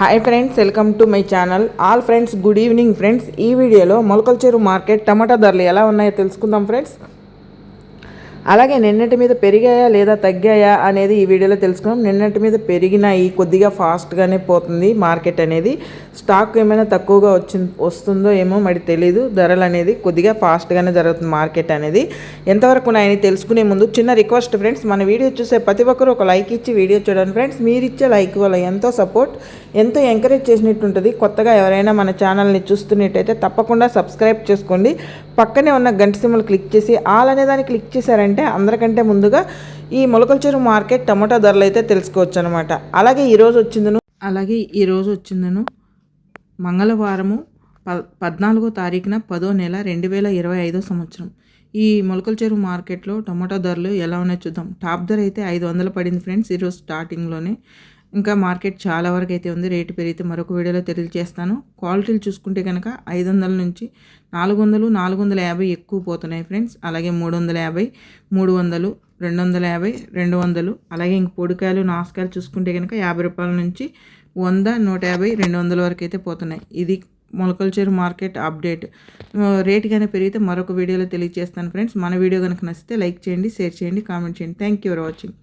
Hi friends welcome to my channel all friends good evening friends ఈ వీడియోలో మొలకల చెరువు మార్కెట్ టమాటా ధరలు ఎలా ఉన్నాయో తెలుసుకుందాం ఫ్రెండ్స్ అలాగే నిన్నటి మీద పెరిగాయా లేదా తగ్గాయా అనేది ఈ వీడియోలో తెలుసుకున్నాం. నిన్నటి మీద పెరిగినాయి కొద్దిగా ఫాస్ట్గానే పోతుంది మార్కెట్ అనేది. స్టాక్ ఏమైనా తక్కువగా వచ్చి వస్తుందో ఏమో మరి తెలీదు. ధరలు అనేది కొద్దిగా ఫాస్ట్గానే జరుగుతుంది మార్కెట్ అనేది. ఎంతవరకు ఉన్నాయని తెలుసుకునే ముందు చిన్న రిక్వెస్ట్ ఫ్రెండ్స్ మన వీడియో చూసే ప్రతి ఒక్కరు ఒక లైక్ ఇచ్చి వీడియో చూడండి ఫ్రెండ్స్ మీరు ఇచ్చే లైక్ వల్ల ఎంతో సపోర్ట్ ఎంతో ఎంకరేజ్ చేసినట్టు ఉంటుంది కొత్తగా ఎవరైనా మన ఛానల్ని చూస్తున్నట్టయితే తప్పకుండా సబ్స్క్రైబ్ చేసుకోండి. పక్కనే ఉన్న గంట సిమ్మలు క్లిక్ చేసి ఆల్ అనే దాన్ని క్లిక్ చేశారంటే అందరికంటే ముందుగా ఈ మొలకల చెరువు మార్కెట్ టమాటా ధరలు అయితే తెలుసుకోవచ్చు అనమాట అలాగే ఈరోజు వచ్చిందను అలాగే ఈరోజు వచ్చిందను మంగళవారము ప పద్నాలుగో తారీఖున పదో నెల రెండు వేల ఇరవై ఐదో సంవత్సరం. ఈ మొలకల చెరువు మార్కెట్లో టమాటా ధరలు ఎలా ఉన్నాయో చూద్దాం. టాప్ ధర అయితే ఐదు వందలు పడింది ఫ్రెండ్స్ ఈరోజు స్టార్టింగ్లోనే. ఇంకా మార్కెట్ చాలా వరకు అయితే ఉంది. రేటు పెరిగితే మరొక వీడియోలో తెలియజేస్తాను. క్వాలిటీలు చూసుకుంటే కనుక ఐదు వందల నుంచి నాలుగు వందలు నాలుగు వందల యాభై ఎక్కువ పోతున్నాయి ఫ్రెండ్స్. అలాగే మూడు వందల యాభై మూడు వందలు రెండు వందల యాభై రెండు వందలు అలాగే ఇంక పొడికాయలు నాసుకాయలు చూసుకుంటే కనుక యాభై రూపాయల నుంచి వంద నూట యాభై రెండు వందల వరకు అయితే పోతున్నాయి. ఇది మొలకల్చర్ మార్కెట్ అప్డేట్. రేట్ కానీ పెరిగితే మరొక వీడియోలో తెలియజేస్తాను ఫ్రెండ్స్. మన వీడియో కనుక నచ్చితే లైక్ చేయండి షేర్ చేయండి కామెంట్ చేయండి. Thank you for watching.